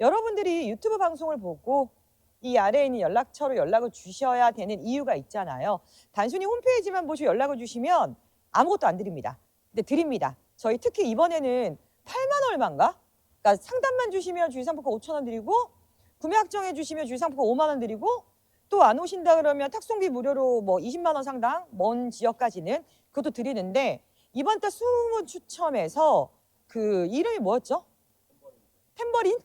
여러분들이 유튜브 방송을 보고 이 아래에 있는 연락처로 연락을 주셔야 되는 이유가 있잖아요. 단순히 홈페이지만 보시고 연락을 주시면 아무것도 안 드립니다. 근데 드립니다. 저희 특히 이번에는 8만 얼마인가? 그러니까 상담만 주시면 주유상품권 5천 원 드리고 구매 확정해 주시면 주유상품권 5만 원 드리고 또 안 오신다 그러면 탁송비 무료로 뭐 20만 원 상당 먼 지역까지는 그것도 드리는데 이번 달 20분 추첨해서 그 이름이 뭐였죠? 템버린?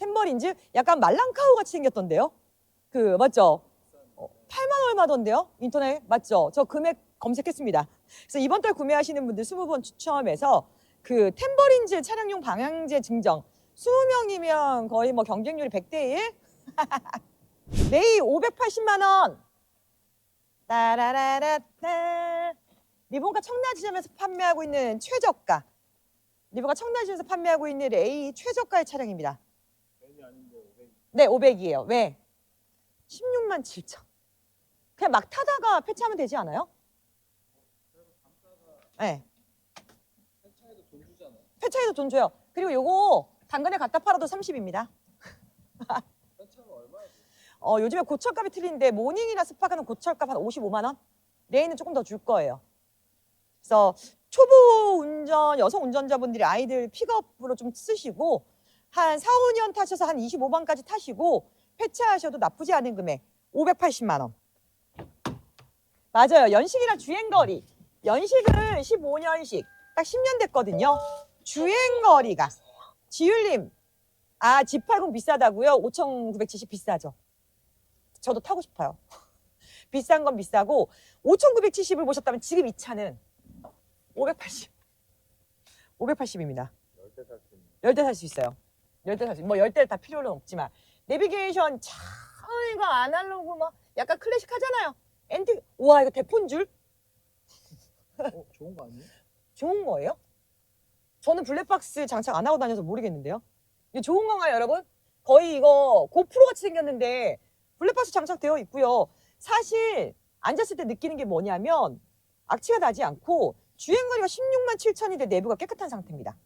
템버린즈? 약간 말랑카우 같이 생겼던데요? 그 맞죠? 어, 8만 얼마던데요? 인터넷 맞죠? 저 금액 검색했습니다. 그래서 이번 달 구매하시는 분들 20분 추첨해서 그 템버린즈 차량용 방향제 증정 20명이면 거의 뭐 경쟁률이 100대 1? 매일 580만 원. 따라라라따. 리본가 청라지점에서 판매하고 있는 최저가. 리본가 청라지점에서 판매하고 있는 A 최저가의 차량입니다. 네, 500이에요. 왜? 16만 7천. 그냥 막 타다가 폐차하면 되지 않아요? 네. 폐차해도 돈 줘요. 그리고 요거 당근에 갖다 팔아도 30입니다. 어, 요즘에 고철값이 틀린데 모닝이나 스파가는 고철값 한 55만 원? 레인은 조금 더 줄 거예요. 그래서 초보 운전 여성 운전자분들이 아이들 픽업으로 좀 쓰시고 한 4, 5년 타셔서 한 25만까지 타시고 폐차하셔도 나쁘지 않은 금액 580만 원. 맞아요. 연식이랑 주행거리. 연식은 15년식. 딱 10년 됐거든요. 주행거리가. 지율님, 아, G80 비싸다고요? 5,970 비싸죠. 저도 타고 싶어요. 비싼 건 비싸고 5,970을 보셨다면 지금 이 차는 580. 580입니다. 열대 살 수 있어요. 열대 살 수. 뭐 열대를 다 필요는 없지만 내비게이션 참 이거 아날로그 막 약간 클래식 하잖아요. 엔티. 와 이거 대폰 줄 어, 좋은 거 아니에요? 좋은 거예요? 저는 블랙박스 장착 안 하고 다녀서 모르겠는데요. 이게 좋은 건가요, 여러분? 거의 이거 고프로 같이 생겼는데 블랙박스 장착되어 있고요. 사실 앉았을 때 느끼는 게 뭐냐면 악취가 나지 않고 주행거리가 16만 7천인데 내부가 깨끗한 상태입니다.